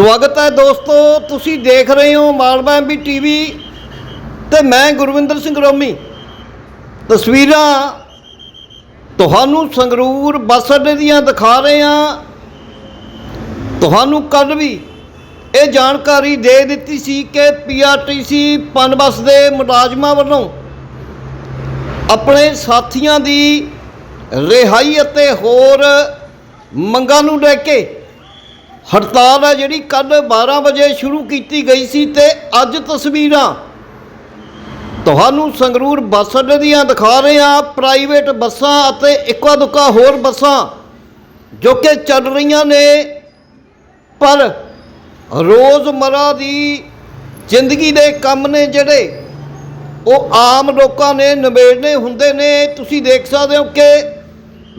ਸਵਾਗਤ ਹੈ ਦੋਸਤੋ, ਤੁਸੀਂ ਦੇਖ ਰਹੇ ਹੋ ਮਾਲਵਾ ਐਮਬੀ ਟੀਵੀ ਤੇ ਮੈਂ ਗੁਰਵਿੰਦਰ ਸਿੰਘ ਰੋਮੀ। ਤਸਵੀਰਾਂ ਤੁਹਾਨੂੰ ਸੰਗਰੂਰ ਬੱਸ ਅੱਡੇ ਦੀਆਂ ਦਿਖਾ ਰਹੇ ਹਾਂ। ਤੁਹਾਨੂੰ ਕੱਲ ਵੀ ਇਹ ਜਾਣਕਾਰੀ ਦੇ ਦਿੱਤੀ ਸੀ ਕਿ ਪੀਆਰਟੀਸੀ ਪਨਬਸ ਦੇ ਮੁਲਾਜ਼ਮਾਂ ਵੱਲੋਂ ਆਪਣੇ ਸਾਥੀਆਂ ਦੀ ਰਿਹਾਈ ਅਤੇ ਹੋਰ ਮੰਗਾਂ ਨੂੰ ਲੈ ਕੇ ਹੜਤਾਲ ਹੈ ਜਿਹੜੀ ਕੱਲ 12 ਵਜੇ ਸ਼ੁਰੂ ਕੀਤੀ ਗਈ ਸੀ ਤੇ ਅੱਜ ਤਸਵੀਰਾਂ। ਤੁਹਾਨੂੰ ਸੰਗਰੂਰ ਬੱਸ ਅੱਡੇ ਦੀਆਂ ਦਿਖਾ ਰਹੇ ਹਾਂ, ਪ੍ਰਾਈਵੇਟ ਬੱਸਾਂ ਅਤੇ ਇੱਕਾ ਦੁੱਕਾ ਹੋਰ ਬੱਸਾਂ ਜੋ ਕਿ ਚੱਲ ਰਹੀਆਂ ਨੇ। ਪਰ ਰੋਜ਼ਮਰਾ ਦੀ ਜ਼ਿੰਦਗੀ ਦੇ ਕੰਮ ਨੇ ਜਿਹੜੇ, ਉਹ ਆਮ ਲੋਕਾਂ ਨੇ ਨਿਬੇੜਨੇ ਹੁੰਦੇ ਨੇ। ਤੁਸੀਂ ਦੇਖ ਸਕਦੇ ਹੋ ਕਿ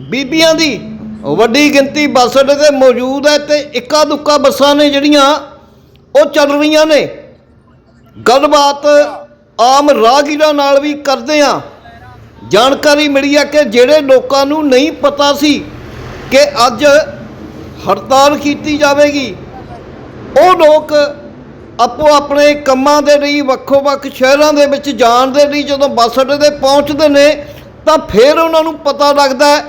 ਬੀਬੀਆਂ ਦੀ ਵੱਡੀ ਗਿਣਤੀ ਬੱਸ ਅੱਡੇ ਤੇ ਮੌਜੂਦ ਹੈ ਤੇ ਇੱਕਾ ਦੁੱਕਾ ਬੱਸਾਂ ਨੇ ਜਿਹੜੀਆਂ, ਉਹ ਚੱਲ ਰਹੀਆਂ ਨੇ। ਗੱਲਬਾਤ ਆਮ ਰਾਹਗੀਰਾਂ ਨਾਲ ਵੀ ਕਰਦੇ ਆ ਜਾਣਕਾਰੀ ਮਿਲੀ ਹੈ ਕਿ ਜਿਹੜੇ ਲੋਕਾਂ ਨੂੰ ਨਹੀਂ ਪਤਾ ਸੀ ਕਿ ਅੱਜ ਹੜਤਾਲ ਕੀਤੀ ਜਾਵੇਗੀ, ਉਹ ਲੋਕ ਆਪੋ ਆਪਣੇ ਕੰਮਾਂ ਦੇ ਲਈ, ਵੱਖੋ-ਵੱਖ ਸ਼ਹਿਰਾਂ ਦੇ ਵਿੱਚ ਜਾਣ ਦੇ ਲਈ ਜਦੋਂ ਬੱਸ ਅੱਡੇ ਤੇ ਪਹੁੰਚਦੇ ਨੇ, ਤਾਂ ਫਿਰ ਉਹਨਾਂ ਨੂੰ ਪਤਾ ਲੱਗਦਾ ਹੈ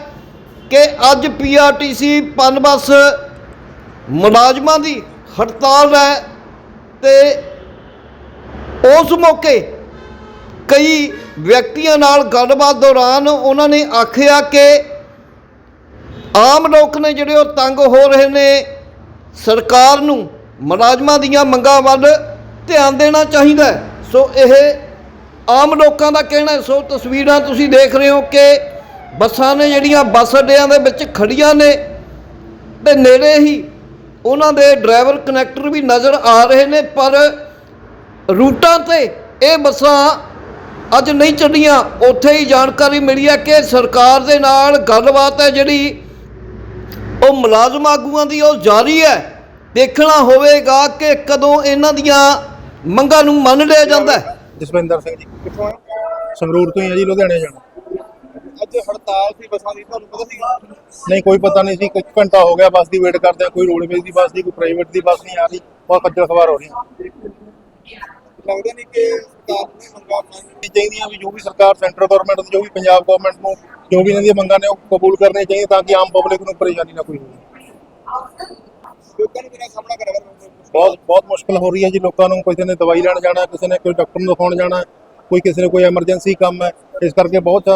ਕਿ ਅੱਜ ਪੀਆਰਟੀਸੀ ਪਨਬਸ ਮੁਲਾਜ਼ਮਾਂ ਦੀ ਹੜਤਾਲ ਹੈ ਤੇ ਉਸ ਮੌਕੇ ਕਈ ਵਿਅਕਤੀਆਂ ਨਾਲ ਗੱਲਬਾਤ ਦੌਰਾਨ ਉਹਨਾਂ ਨੇ ਆਖਿਆ ਕਿ ਆਮ ਲੋਕ ਨੇ ਜਿਹੜੇ ਉਹ ਤੰਗ ਹੋ ਰਹੇ ਨੇ, ਸਰਕਾਰ ਨੂੰ ਮੁਲਾਜ਼ਮਾਂ ਦੀਆਂ ਮੰਗਾਂ ਵੱਲ ਧਿਆਨ ਦੇਣਾ ਚਾਹੀਦਾ ਸੋ ਇਹ ਆਮ ਲੋਕਾਂ ਦਾ ਕਹਿਣਾ ਸੋ ਤਸਵੀਰਾਂ ਤੁਸੀਂ ਦੇਖ ਰਹੇ ਹੋ ਕਿ ਬੱਸਾਂ ਨੇ ਜਿਹੜੀਆਂ ਬੱਸ ਅੱਡਿਆਂ ਦੇ ਵਿੱਚ ਖੜੀਆਂ ਨੇ ਤੇ ਨੇੜੇ ਹੀ ਉਹਨਾਂ ਦੇ ਡਰਾਈਵਰ ਕਨੈਕਟਰ ਵੀ ਨਜ਼ਰ ਆ ਰਹੇ ਨੇ, ਪਰ ਰੂਟਾਂ ਤੇ ਇਹ ਬੱਸਾਂ ਅੱਜ ਨਹੀਂ ਚੱਲੀਆਂ। ਉੱਥੇ ਹੀ ਜਾਣਕਾਰੀ ਮਿਲੀ ਹੈ ਕਿ ਸਰਕਾਰ ਦੇ ਨਾਲ ਗੱਲਬਾਤ ਹੈ ਜਿਹੜੀ, ਉਹ ਮੁਲਾਜ਼ਮ ਆਗੂਆਂ ਦੀ ਉਹ ਜਾਰੀ ਹੈ। ਦੇਖਣਾ ਹੋਵੇਗਾ ਕਿ ਕਦੋਂ ਇਹਨਾਂ ਦੀਆਂ ਮੰਗਾਂ ਨੂੰ ਮੰਨ ਲਿਆ ਜਾਂਦਾ ਹੈ। ਜਸਵਿੰਦਰ ਸਿੰਘ ਜੀ, ਕਿੱਥੋਂ ਆਏ? ਸੰਗਰੂਰ ਤੋਂ ਹੀ ਆ ਜੀ, ਲੁਧਿਆਣੇ ਜਾਣਾ। ਅੱਜ ਹੜਤਾਲ ਸੀ, ਬੱਸਾਂ ਦੀ, ਤੁਹਾਨੂੰ ਪਤਾ ਸੀਗਾ? ਨਹੀਂ, ਕੋਈ ਪਤਾ ਨਹੀਂ ਸੀ ਇੱਕ ਘੰਟਾ ਹੋ ਗਿਆ, ਬੱਸ ਦੀ ਵੇਟ ਕਰਦੇ ਆ, ਕੋਈ ਰੋਡਵੇਜ਼ ਦੀ ਬੱਸ ਦੀ, ਕੋਈ ਪ੍ਰਾਈਵੇਟ ਦੀ ਬੱਸ ਨਹੀਂ ਆ ਰਹੀ, ਬਹੁਤ ਖੱਜਲ ਖਵਾਰ ਹੋ ਰਹੀ ਲੱਗਦਾ ਨਹੀਂ ਕਿ ਸਰਕਾਰ ਨੇ ਮੰਗਾਂ ਮੰਨ ਚਾਹੀਦੀਆਂ, ਵੀ ਜੋ ਵੀ ਸਰਕਾਰ ਸੈਂਟਰ ਗਵਰਨਮੈਂਟ ਦੀ ਜੋ ਵੀ ਪੰਜਾਬ ਗਵਰਨਮੈਂਟ ਨੂੰ, ਜੋ ਵੀ ਇਹਨਾਂ ਦੀਆਂ ਮੰਗਾਂ ਨੇ, ਉਹ ਕਬੂਲ ਕਰਨੇ ਚਾਹੀਦੇ ਤਾਂ ਕਿ ਆਮ ਪਬਲਿਕ ਨੂੰ ਪਰੇਸ਼ਾਨੀ ਨਾ ਕੋਈ ਹੋਵੇ। ਲੋਕਾਂ ਨੂੰ ਕਿਹੜਾ ਸਾਹਮਣਾ ਕਰਨਾ ਬਹੁਤ ਬਹੁਤ ਮੁਸ਼ਕਲ ਹੋ ਰਹੀ ਹੈ ਜੀ, ਲੋਕਾਂ ਨੂੰ, ਕਿਸੇ ਨੇ ਦਵਾਈ ਲੈਣ ਜਾਣਾ, ਕਿਸੇ ਨੇ ਕੋਈ ਡਾਕਟਰ ਨੂੰ ਦਿਖਾਉਣ ਜਾਣਾ, ਕੋਈ ਕਿਸੇ ਨੇ ਕੋਈ ਐਮਰਜੈਂਸੀ ਕੰਮ ਹੈ ਇਸ ਕਰਕੇ ਬਹੁਤ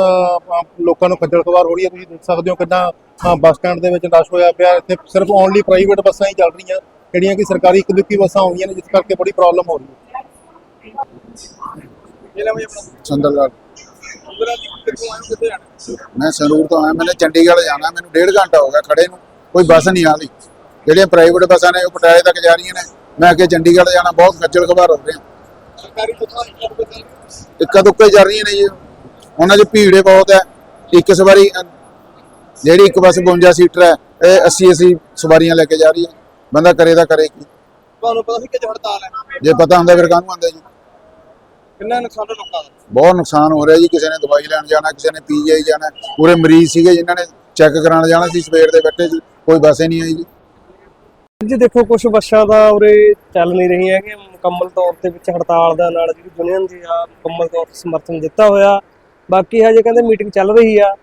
ਲੋਕਾਂ ਨੂੰ ਖੱਜਲ ਖਵਾਰ ਹੋ ਰਹੀ ਹੈ। ਤੁਸੀਂ ਦੇਖ ਸਕਦੇ ਹੋ ਕਿੰਨਾ ਬੱਸ ਸਟੈਂਡ ਦੇ ਵਿੱਚ ਰਸ਼ ਹੋਇਆ ਪਿਆ। ਇੱਥੇ ਸਿਰਫ ਓਨਲੀ ਪ੍ਰਾਈਵੇਟ ਬੱਸਾਂ ਹੀ ਚੱਲ ਰਹੀਆਂ ਜਿਹੜੀਆਂ ਕਿ ਸਰਕਾਰੀ ਇੱਕ ਦੁੱਕੀ ਬੱਸਾਂ ਆਉਂਦੀਆਂ ਨੇ ਜਿਸ ਕਰਕੇ ਬੜੀ ਪ੍ਰੋਬਲਮ ਹੋ ਰਹੀ ਹੈ। ਮੈਂ ਸੰਗਰੂਰ ਤੋਂ ਆਇਆ ਮੈंने ਚੰਡੀਗੜ੍ਹ ਜਾਣਾ ਮੈਨੂੰ ਡੇਢ ਘੰਟਾ ਹੋ ਗਿਆ ਖੜੇ ਨੂੰ ਕੋਈ ਬੱਸ ਨਹੀਂ ਆ ਰਹੀ ਜਿਹੜੀਆਂ ਪ੍ਰਾਈਵੇਟ ਬੱਸਾਂ ਨੇ ਉਹ ਪਟਿਆਲੇ ਤੱਕ ਜਾ ਰਹੀਆਂ ਨੇ। ਮੈਂ ਅੱਗੇ ਚੰਡੀਗੜ੍ਹ ਜਾਣਾ ਬਹੁਤ ਖੱਜਲ ਖਵਾਰ ਹੋ ਰਿਹਾ। ਸਰਕਾਰੀ ਬੱਸਾਂ ਇੱਕ ਦੁੱਕਾ ਜਾ ਰਹੀਆਂ ਨੇ ਜੀ। ਉਹਨਾਂ 'ਚ ਭੀੜੇ ਬਹੁਤ ਹੈ। ਇੱਕ ਸਵਾਰੀ ਜਿਹੜੀ ਇੱਕ ਬੱਸ 52 ਸੀਟਰ ਹੈ ਇਹ 80 80 ਸਵਾਰੀਆਂ ਲੈ ਕੇ ਜਾ ਰਹੀ ਹੈ। ਬੰਦਾ ਕਰੇ ਤਾਂ ਕਰੇ ਕੀ। ਤੁਹਾਨੂੰ ਪਤਾ ਸੀ ਕਿ ਅੱਜ ਹੜਤਾਲ ਹੈ? ਜੇ ਪਤਾ ਹੁੰਦਾ ਫਿਰ ਕਾਹਨੂੰ ਆਉਂਦਾ ਜੀ? ਕਿੰਨਾ ਨੁਕਸਾਨ ਹੈ ਲੋਕਾਂ ਦਾ? ਬਹੁਤ ਨੁਕਸਾਨ ਹੋ ਰਿਹਾ ਜੀ। ਕਿਸੇ ਨੇ ਦਵਾਈ ਲੈਣ ਜਾਣਾ ਕਿਸੇ ਨੇ ਪੀਜੀਆਈ ਜਾਣਾ। ਪੂਰੇ ਮਰੀਜ਼ ਸੀਗੇ ਜਿਨ੍ਹਾਂ ਨੇ ਚੈੱਕ ਕਰਾਉਣ ਜਾਣਾ ਸੀ ਸਵੇਰ ਦੇ ਬੈਠੇ ਸੀ। ਕੋਈ ਬੱਸ ਹੀ ਨਹੀਂ ਆਈ ਜੀ। ਜੀ ਦੇਖੋ ਕੁਝ ਬੱਸਾਂ ਦਾ ਉਰੇ ਚੱਲ ਨਹੀਂ ਰਹੀਆਂ ਕਿ ਮੁਕੰਮਲ ਤੌਰ ਤੇ ਵਿੱਚ ਹੜਤਾਲ ਦਾ ਨਾਲ ਜਿਹੜੀ ਯੂਨੀਅਨ ਦੀ ਆ ਮੁਕੰਮਲ ਤੌਰ ਤੇ ਸਮਰਥਨ ਦਿੱਤਾ ਹੋਇਆ। ਬਾਕੀ ਹਜੇ ਕਹਿੰਦੇ ਮੀਟਿੰਗ ਚੱਲ ਰਹੀ ਆ।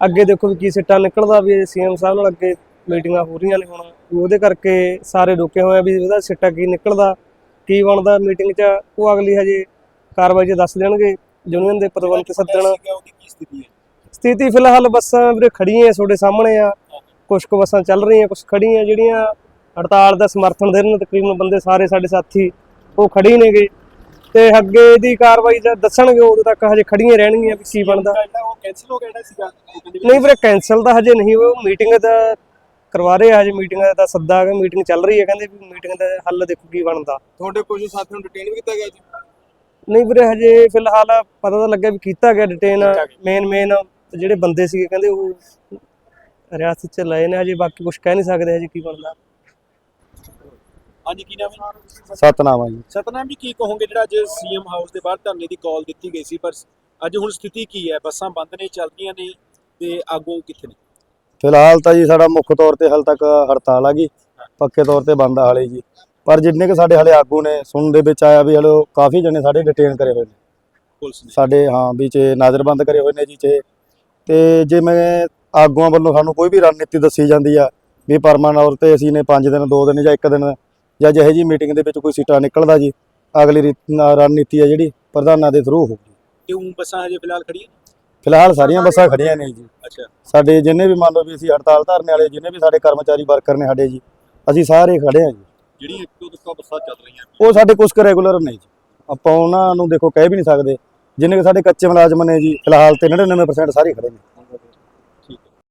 ਅੱਗੇ ਦੇਖੋ ਵੀ ਕੀ ਸਿੱਟਾ ਨਿਕਲਦਾ ਵੀ ਸੀਐਮ ਸਾਹਿਬ ਨਾਲ ਅੱਗੇ ਮੀਟਿੰਗਾਂ ਹੋ ਰਹੀਆਂ ਨੇ ਹੁਣ। ਵੀ ਉਹਦੇ ਕਰਕੇ ਸਾਰੇ ਰੁਕੇ ਹੋਏ ਆ ਵੀ ਉਹਦਾ ਸਿੱਟਾ ਕੀ ਨਿਕਲਦਾ, ਕੀ ਬਣਦਾ ਮੀਟਿੰਗ 'ਚ, ਉਹ ਅਗਲੀ ਹਜੇ ਕਾਰਵਾਈ 'ਚ ਦੱਸ ਦੇਣਗੇ। ਯੂਨੀਅਨ ਦੇ ਪ੍ਰਬੰਧਕ ਸੱਦਣ ਸਥਿਤੀ ਸਥਿਤੀ ਫਿਲਹਾਲ ਬੱਸਾਂ ਵੀਰੇ ਖੜੀਆਂ ਤੁਹਾਡੇ ਸਾਹਮਣੇ ਆ। ਕੁਝ ਕੁ ਬੱਸਾਂ ਚੱਲ ਰਹੀਆਂ ਕੁਝ ਖੜੀਆਂ ਜਿਹੜੀਆਂ ਹੜਤਾਲ ਦਾ ਸਮਰਥਨ ਦੇ ਰਹੇ ਨੇ ਤਕਰੀਬਨ ਬੰਦੇ ਸਾਰੇ ਸਾਡੇ ਸਾਥੀ ਉਹ ਖੜੀ ਨੇਗੇ। ਤੇ ਅੱਗੇ ਦੀ ਕਾਰਵਾਈ ਜਦ ਦੱਸਣਗੇ ਉਦੋਂ ਤੱਕ ਹਜੇ ਖੜੀਆਂ ਰਹਿਣਗੀਆਂ ਵੀ ਕੀ ਬਣਦਾ। ਜਿਹੜਾ ਉਹ ਕੈਨਸਲ ਹੋ ਗਿਆ ਜਿਹੜਾ ਸੀਗਾ ਨਹੀਂ ਵੀਰੇ ਕੈਨਸਲ ਤਾਂ ਹਜੇ ਨਹੀਂ ਹੋਇਆ ਮੀਟਿੰਗ ਦਾ ਕਰਵਾ ਰਹੇ ਆ ਹਜੇ ਮੀਟਿੰਗ ਦਾ ਸੱਦਾ ਹੈ ਮੀਟਿੰਗ ਚੱਲ ਰਹੀ ਹੈ ਕਹਿੰਦੇ ਵੀ ਮੀਟਿੰਗ ਦਾ ਹੱਲ ਦੇਖੋ ਕੀ ਬਣਦਾ। ਤੁਹਾਡੇ ਕੁਝ ਸਾਥੀਆਂ ਨੂੰ ਡਿਟੇਨ ਵੀ ਕੀਤਾ ਗਿਆ ਜੀ? ਨਹੀਂ ਵੀਰੇ ਹਜੇ ਫਿਲਹਾਲ ਪਤਾ ਤਾਂ ਲੱਗਿਆ ਵੀ ਕੀਤਾ ਗਿਆ ਡਿਟੇਨ ਮੇਨ ਮੇਨ ਜਿਹੜੇ ਬੰਦੇ ਸੀਗੇ ਕਹਿੰਦੇ ਉਹ ਰਿਆਸਤ ਚ ਲਏ ਨੇ ਹਜੇ ਬਾਕੀ ਕੁਝ ਕਹਿ ਨਹੀਂ ਸਕਦੇ ਹਜੇ ਕੀ ਬਣਦਾ। ਹਾਂਜੀ ਕੀ ਨਾਮ ਹੈ ਸਤਨਾਮ ਆ ਜੀ। ਸਤਨਾਮ ਜੀ ਕੀ ਕਹੋਗੇ ਜਿਹੜਾ ਅੱਜ ਸੀਐਮ ਹਾਊਸ ਦੇ ਬਾਹਰ ਧਰਨੇ ਦੀ ਕਾਲ ਦਿੱਤੀ ਗਈ ਸੀ ਪਰ ਅੱਜ ਹੁਣ ਸਥਿਤੀ ਕੀ ਹੈ? ਬੱਸਾਂ ਬੰਦ ਨੇ ਚੱਲਦੀਆਂ ਨੇ ਤੇ ਆਗੂ ਕਿੱਥੇ ਨੇ? ਫਿਲਹਾਲ ਤਾਂ ਜੀ ਸਾਡਾ ਮੁੱਖ ਤੌਰ ਤੇ ਹਾਲ ਤੱਕ ਹੜਤਾਲ ਆ ਗਈ ਪੱਕੇ ਤੌਰ ਤੇ ਬੰਦ ਆ ਹਾਲੇ ਜੀ। ਪਰ ਜਿੰਨੇ ਕਿ ਸਾਡੇ ਹਲੇ ਆਗੂ ਨੇ ਸੁਣਨ ਦੇ ਵਿੱਚ ਆਇਆ ਵੀ ਹਲੇ ਕਾਫੀ ਜਣੇ ਸਾਡੇ ਡਿਟੇਨ ਕਰੇ ਹੋਏ ਨੇ। ਪੁਲਿਸ ਨੇ। ਸਾਡੇ ਹਾਂ ਵੀ ਚ ਨਜ਼ਰਬੰਦ ਕਰੇ ਹੋਏ ਨੇ ਜੀ ਚ ਤੇ ਜਿਵੇਂ ਆਗੂਆਂ ਵੱਲੋਂ ਸਾਨੂੰ ਕੋਈ ਵੀ ਰਣਨੀਤੀ ਦੱਸੀ ਜਾਂਦੀ ਆ ਵੀ ਪਰਮਾਨੈਂਟ ਤੌਰ ਤੇ ਅਸੀਂ ਨੇ 5 ਦਿਨ 2 ਦਿਨ ਜਾਂ 1 ਦਿਨ ਜਾਂ ਜਿਹੇ ਜੀ ਮੀਟਿੰਗ ਦੇ ਵਿੱਚ ਕੋਈ ਸੀਟਾ ਨਿਕਲਦਾ ਜੀ ਅਗਲੀ ਰੀਤ- ਨਾ- ਰਣਨੀਤੀ ਆ ਜਿਹੜੀ ਪ੍ਰਧਾਨਾਂ ਦੇ ਥਰੂ ਹੋਊਗੀ। ਤੇ ਉਹ ਬੱਸਾਂ ਹਜੇ ਫਿਲਹਾਲ ਖੜੀਆਂ? ਫਿਲਹਾਲ ਸਾਰੀਆਂ ਬੱਸਾਂ ਖੜੀਆਂ ਨੇ ਜੀ। ਅੱਛਾ। ਸਾਡੇ ਜਿੰਨੇ ਵੀ ਮੰਨ ਲਓ ਵੀ ਅਸੀਂ ਹੜਤਾਲ ਧਰਨੇ ਵਾਲੇ ਜਿੰਨੇ ਵੀ ਸਾਡੇ ਕਰਮਚਾਰੀ ਵਰਕਰ ਨੇ ਸਾਡੇ ਜੀ ਅਸੀਂ ਸਾਰੇ ਖੜੇ ਹਾਂ ਜੀ। ਜਿਹੜੀਆਂ ਇੱਕ ਦੋ ਦੱਸਾ ਬੱਸਾਂ ਚੱਲ ਰਹੀਆਂ ਉਹ ਸਾਡੇ ਕੁਝ ਕੁ ਰੈਗੂਲਰ ਨਹੀਂ ਜੀ। ਆਪਾਂ ਉਹਨਾਂ ਨੂੰ ਦੇਖੋ ਕਹਿ ਵੀ ਨਹੀਂ ਸਕਦੇ। ਜਿੰਨੇ ਕਿ ਸਾਡੇ ਕੱਚੇ ਮੁਲਾਜ਼ਮ ਨੇ ਜੀ ਫਿਲਹਾਲ ਤੇ 99% ਸਾਰੇ ਖੜੇ ਨੇ।